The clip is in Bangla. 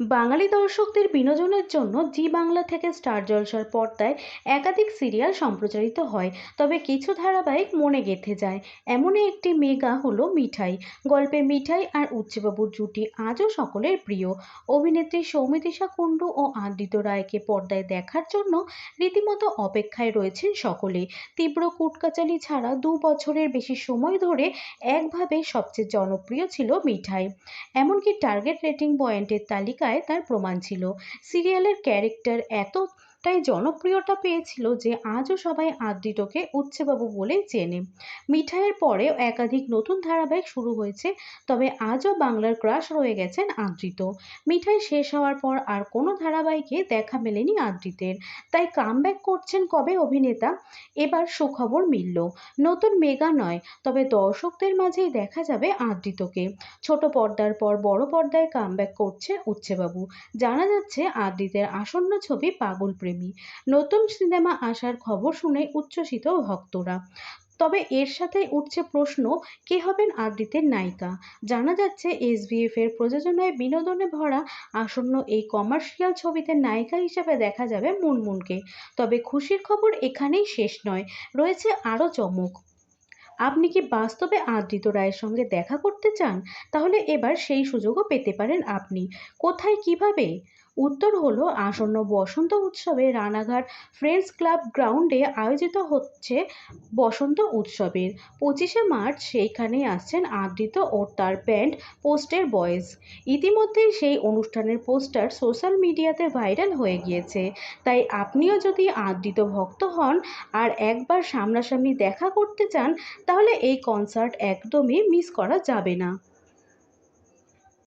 বাঙালি দর্শকদের বিনোদনের জন্য জি বাংলা থেকে স্টার জলসার পর্দায় একাধিক সিরিয়াল সম্প্রচারিত হয়, তবে কিছু ধারাবাহিক মনে গেঁথে যায়। এমনই একটি মেগা হলো মিঠাই। গল্পে মিঠাই আর উচ্চবাবুর জুটি আজও সকলের প্রিয়। অভিনেত্রী সৌমিতিশা কুণ্ডু ও আদিত্য রায়কে পর্দায় দেখার জন্য রীতিমতো অপেক্ষায় রয়েছেন সকলে তীব্র কুটকাচালি ছাড়া দু বছরের বেশি সময় ধরে একভাবে সবচেয়ে জনপ্রিয় ছিল মিঠাই। এমনকি টার্গেট রেটিং পয়েন্টের তালিকায় তার প্রমাণ ছিল। সিরিয়ালের ক্যারেক্টার এতটাই জনপ্রিয়তা পেয়েছিল যে আজও সবাই আদৃতকে উচ্ছেবাবু বলেই চেনে। মিঠাইয়ের পরেও একাধিক নতুন ধারাবাহিক শুরু হয়েছে, তবে আজও বাংলার ক্রাশ রয়ে গেছেন আদৃত মিঠাই শেষ হওয়ার পর আর কোনো ধারাবাহিকে দেখা মেলেনি আদৃতের তাই কামব্যাক করছেন কবে অভিনেতা? এবার সুখবর মিলল। নতুন মেগা নয়, তবে দর্শকদের মাঝেই দেখা যাবে আদৃতকে ছোট পর্দার পর বড় পর্দায় কামব্যাক করছে উচ্ছেবাবু জানা যাচ্ছে আদ্রিতের আসন্ন ছবি পাগল প্রেমী। নতুন সিনেমা আসার খবর শুনে উচ্ছ্বসিত ভক্তরা। তবে এর সাথে উঠছে প্রশ্ন, কে হবেন আদৃতের নায়িকা? জানা যাচ্ছে এসবিএফ এর প্রযোজনায় বিনোদনে ভরা আসন্ন এই কমার্শিয়াল ছবিতে নায়িকা হিসেবে দেখা যাবে মুনমুনকে। তবে খুশির খবর এখানেই শেষ নয়, রয়েছে আরও চমক। আপনি কি বাস্তবে আদৃত রায়ের সঙ্গে দেখা করতে চান? তাহলে এবার সেই সুযোগও পেতে পারেন আপনি। কোথায়, কীভাবে? উত্তর হলো, আসন্ন বসন্ত উৎসবে রানাঘাট ফ্রেন্ডস ক্লাব গ্রাউন্ডে আয়োজিত হচ্ছে বসন্ত উৎসবের। পঁচিশে মার্চ সেইখানেই আসছেন আদৃত ও তার ব্যান্ড পোস্টের বয়েজ। ইতিমধ্যেই সেই অনুষ্ঠানের পোস্টার সোশ্যাল মিডিয়াতে ভাইরাল হয়ে গিয়েছে। তাই আপনিও যদি আদৃত ভক্ত হন আর একবার সামনাসামনি দেখা করতে চান, তাহলে এই কনসার্ট একদমই মিস করা যাবে না।